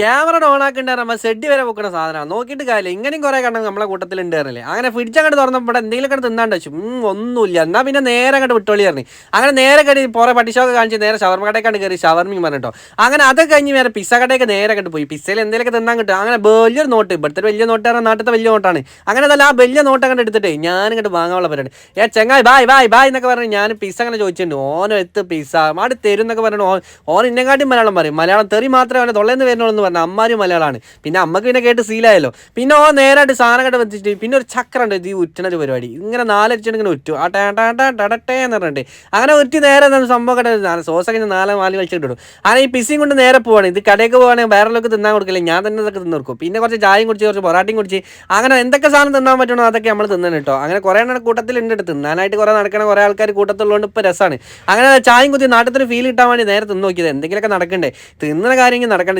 Camera on ആക്കേണ്ട നമ്മൾ Z വരെ പൊക്കുന്ന സാധനമാണ് നോക്കിയിട്ട് കാര്യമില്ല. ഇങ്ങനെയും കുറെ കണ്ടത് നമ്മളെ കൂട്ടത്തിൽ ഉണ്ടായിരുന്നില്ലേ അങ്ങനെ ഫ്രിഡ്ജ് അങ്ങോട്ട് തുറന്നപ്പോൾ എന്തെങ്കിലും കണ്ട് തിന്നാണ്ട് വെച്ചു. ഒന്നുമില്ല. എന്നാൽ പിന്നെ നേരെ അങ്ങോട്ട് വിട്ടോളി പറഞ്ഞു. അങ്ങനെ നേരെ കടി പുറേ പട്ടിഷൊക്കെ കാണിച്ച് നേരെ ഷവർമ കടയ്ക്കാണ് കയറി ഷവർമയും പറഞ്ഞിട്ടോ. അങ്ങനെ അത് കഴിഞ്ഞ് വേറെ പിസ്സ കടയൊക്കെ നേരെ അങ്ങോട്ട് പോയി. പിസ്സയിൽ എന്തെങ്കിലുമൊക്കെ തിന്നാൻ കിട്ടും. അങ്ങനെ വലിയൊരു നോട്ട്. ഇവിടുത്തെ വലിയ നോട്ട് പറഞ്ഞാൽ നാട്ടിലത്തെ വലിയ നോട്ടാണ്. അങ്ങനെ അതല്ല ആ വലിയ നോട്ട് അങ്ങോട്ട് എടുത്തിട്ടേ ഞാൻ ഇങ്ങോട്ട് വാങ്ങാനുള്ള പരിപാടി. ഏ ചെങ്ങായി ബായ് ബായ് ബായ് എന്നൊക്കെ പറഞ്ഞ് ഞാൻ പിസ്സ അങ്ങനെ ചോദിച്ചിട്ടുണ്ട്. ഓനോ എത്ത് പിസ്സ മാടി തരും എന്നൊക്കെ പറഞ്ഞു ഓൻ ഇന്നെക്കാട്ടും മലയാളം പറയും. മലയാളം തെറി മാത്രമേ അവനെ തൊള്ളേന്ന് വരുന്നുള്ളൂ എന്ന് പറഞ്ഞു അമ്മാരും മലയാളമാണ് പിന്നെ അമ്മയ്ക്ക് പിന്നെ കേട്ട് സീലായല്ലോ പിന്നെ ഓ നേരായിട്ട് സാധനം കണ്ട് വെച്ചിട്ട് പിന്നെ ഒരു ചക്രം ഉണ്ട് ഈ ഉറ്റണ ഒരു പരിപാടി. ഇങ്ങനെ നാലരച്ചിട്ട് ഇങ്ങനെ ഉറ്റു. ആ ടേ എന്ന് പറഞ്ഞിട്ട്. അങ്ങനെ ഉറ്റി നേരെ സംഭവം കേട്ടത് സോസൊക്കെ ഞാൻ നാല് നാല് കളിച്ചിട്ട് ഇടും. അങ്ങനെ ഈ പിസിയും കൊണ്ട് നേരെ പോവാണ്. ഇത് കടയ്ക്ക് പോവാണെങ്കിൽ വേറെ ലോക്ക് തിന്നാൻ കൊടുക്കില്ല. ഞാൻ തന്നെ ഇതൊക്കെ തിന്നു കൊടുക്കും. പിന്നെ കുറച്ച് ചായയും കുടിച്ച് കുറച്ച് പൊറാട്ടയും കുടിച്ച്. അങ്ങനെ എന്തൊക്കെ സാധനം തിന്നാൻ പറ്റണോ അതൊക്കെ നമ്മൾ തിന്നണം കേട്ടോ. അങ്ങനെ കുറേ എണ്ണം കൂട്ടത്തിലുണ്ട് എടുത്ത് തിന്നാനായിട്ട് കുറേ നടക്കണ കുറേ ആൾക്കാർ കൂട്ടത്തിലുള്ളതുകൊണ്ട് ഇപ്പോൾ രസമാണ് അങ്ങനെ ചായയും കുത്തി നാട്ടിൽ ഫീൽ കിട്ടാൻ വേണ്ടി നേരെ തിന്നു നോക്കിയത്. എന്തെങ്കിലുമൊക്കെ നടക്കണ്ടേ? തിന്നുന്ന കാര്യമെങ്കിൽ നടക്കണ്ടേ?